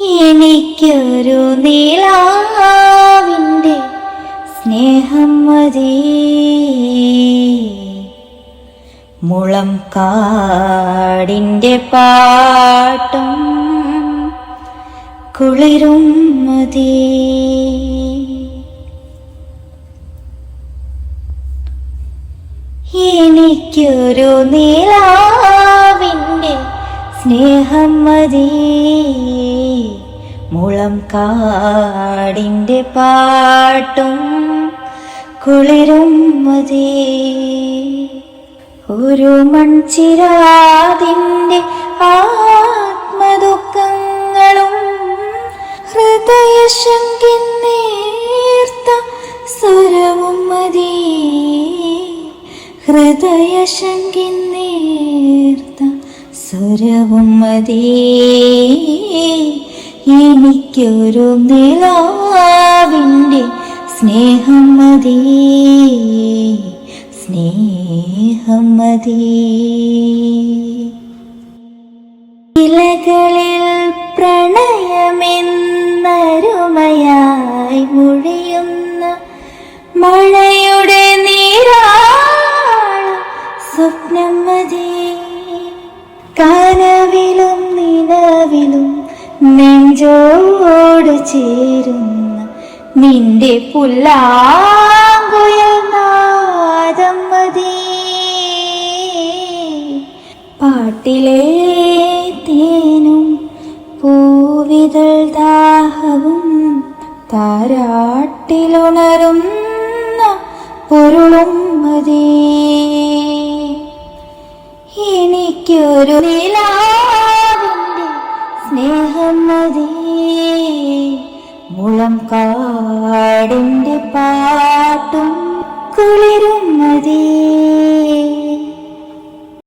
എനിക്കൊരു നീളാവിന്റെ സ്നേഹം മതി. മുളം കാടിന്റെ പാട്ടും കുളിരും മതി. എനിക്കൊരു നീലാവിന്റെ സ്നേഹം മതി മുളം കാടിന്റെ പാട്ടും കുളിരും മതി. ഒരു മൺചിരാതിന്റെ ആത്മദുഃഖങ്ങളും ഹൃദയശങ്കി നേർത്ത സ്വരവും മതി. ഹൃദയശങ്കി നേർത്ത സ്വരവും മതി. എനിക്കൊരു നിലാവിന്റെ സ്നേഹം മതി. സ്നേഹം മതി. ഇലകളിൽ പ്രണയമെന്നരുമയായി മുഴിയുന്ന നെഞ്ചോട് ചേരുന്ന നിന്റെ പുല്ലാങ്കുയൽ നാദം മതി. പാട്ടിലെ തേനും പൂവിതൾ ദാഹവും താരാട്ടിലുണരുന്ന പൊരുളും മതി. എനിക്കൊരു നിലാവിന്റെ മുളം കാടിന്റെ പാട്ടും കുളിരും